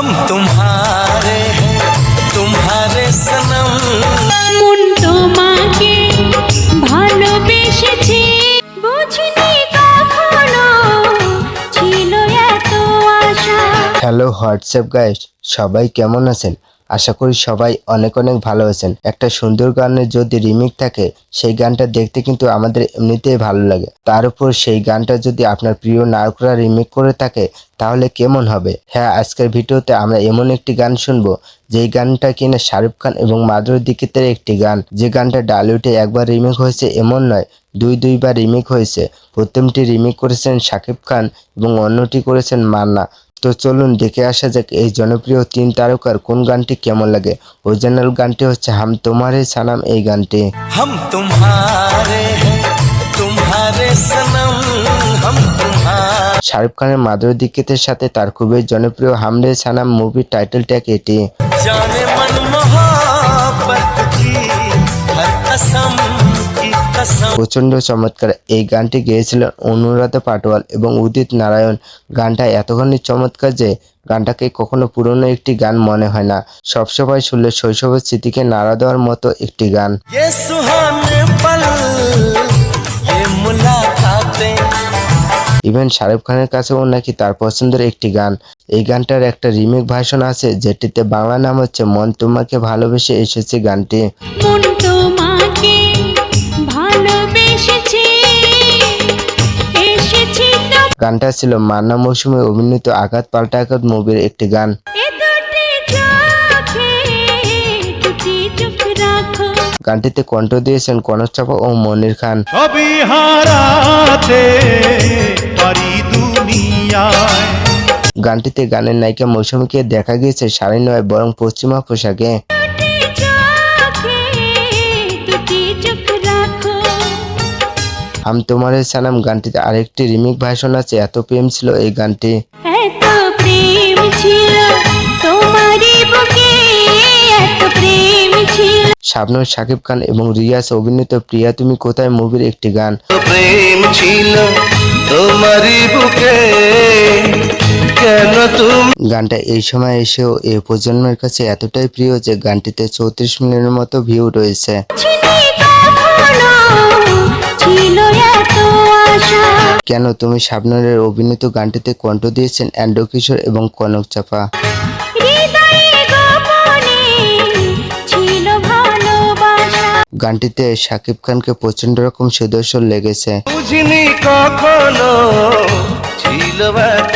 हम तुम्हारे हैं तुम्हारे सनम মন তোমাকে ভালোবেসেছে বুঝিনি কখনো ছিল এত আশা হ্যালো হোয়াটসঅ্যাপ গাইস সবাই কেমন আছেন আশা করি সবাই অনেক অনেক ভালো আছেন। একটা সুন্দর গানের যদি রিমিক থাকে, সেই গানটা দেখতে কিন্তু আমাদের এমনিতেই ভালো লাগে। তার উপর সেই গানটা যদি আপনার প্রিয় নায়করা রিমিক করে থাকে, তাহলে কেমন হবে? হ্যাঁ আজকের ভিডিওতে আমরা এমন একটি গান শুনব, যেই গানটা কিনা শাহরুখ খান এবং মাধুরী দীক্ষিতের একটি গান। যে গানটা ডালিউডে একবার রিমেক হয়েছে, এমন নয়, দুই দুইবার রিমেক হয়েছে। প্রথমটি রিমেক করেছেন শাকিব খান এবং অন্যটি করেছেন মান্না। তো চলুন দেখে আসা যাক এই জনপ্রিয় তিন তারকার কোন গানটি কেমন লাগে। অরিজিনাল গানটি হচ্ছে হাম তোমারে সানাম এই গানটি। হাম তোমারে তোমারে সানাম হাম শাহরুখ খানের মাধুরী দীক্ষিতের সাথে তার খুবই জনপ্রিয় Hamre Sanam movie title tag এটি। জানে মন কি হর কসম কি প্রচণ্ড চমৎকার। এই গানটি গেয়েছিলেন অনুরাধা পাটোয়াল এবং উদিত নারায়ণ। গানটা এতখানি চমৎকার যে গানটাকে কখনো পুরনো একটি গান মনে হয় না। সবসময় শুনলে শৈশবের স্মৃতিকে নাড়া দেওয়ার মতো একটি গান। ইভেন শাহরুখ খানের কাছেও নাকি তার পছন্দের একটি গান। এই গানটার একটা রিমেক ভার্সন আছে যেটিতে বাংলা নাম হচ্ছে মন তোমাকে ভালোবেসে এসেছে গানটি। গানটা ছিল মান্না মৌসুমে অভিনীত আঘাত পাল্টা আঘাত মুভির একটি গান। গানটিতে কণ্ঠ দিয়েছেন কনক চাপা ও মনির খান। গানটিতে গানের নায়িকা মৌসুমীকে দেখা গিয়েছে শাড়ি নয় বরং পশ্চিমা পোশাকে। আম তোমার সানাম গানটিতে আরেকটি রিমিক ভার্সন আছে এত প্রেম ছিল এই গানটি। এত প্রেম ছিল তোমারই বুকে এত প্রেম ছিল। শাবনুর শাকিব খান এবং রিয়াজ অভিনীত প্রিয়া তুমি কোথায় মুভির একটি গান? প্রেম ছিল তোমারই বুকে কেন তুমি গানটা এই সময় এসেও এই প্রজন্মের কাছে এতটাই প্রিয় যে গানটিতে চৌত্রিশ মিনিটের মতো ভিউ রয়েছে। কেন তুমি শাবনুরের অভিনীত গানটিতে কণ্ঠ দিয়েছেন অ্যান্ড্রু কিশোর এবং কনক চাপা? গানটিতে শাকিব খানকে প্রচণ্ড রকম সুদর্শন লেগেছে। বুঝিনি কখনো ছিল এত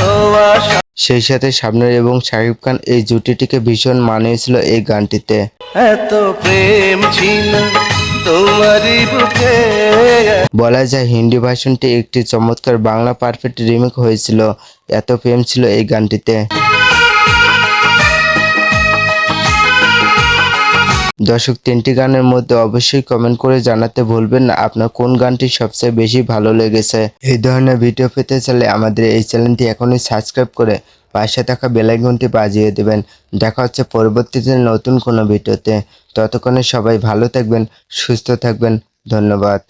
আশা। সেই সাথে শাবনুর এবং শাকিব খান এই জুটিটিকে ভীষণ মানিয়েছিল এই গানটিতে। এত প্রেম ছিল বলা যায়, হিন্দি ভার্সনটি একটি চমৎকার বাংলা পারফেক্ট রিমেক হয়েছিল। এত প্রেম ছিল এই গানটিতে। দর্শক, তিনটি গানের মধ্যে অবশ্যই কমেন্ট করে জানাতে ভুলবেন না আপনার কোন গানটি সবচেয়ে বেশি ভালো লেগেছে। এই ধরনের ভিডিও পেতে চাইলে আমাদের এই চ্যানেলটি এখনই সাবস্ক্রাইব করে পাশে থাকা বেলাইকনটি বাজিয়ে দেবেন। দেখা হচ্ছে পরবর্তীতে নতুন কোনো ভিডিওতে। ততক্ষণে সবাই ভালো থাকবেন, সুস্থ থাকবেন। ধন্যবাদ।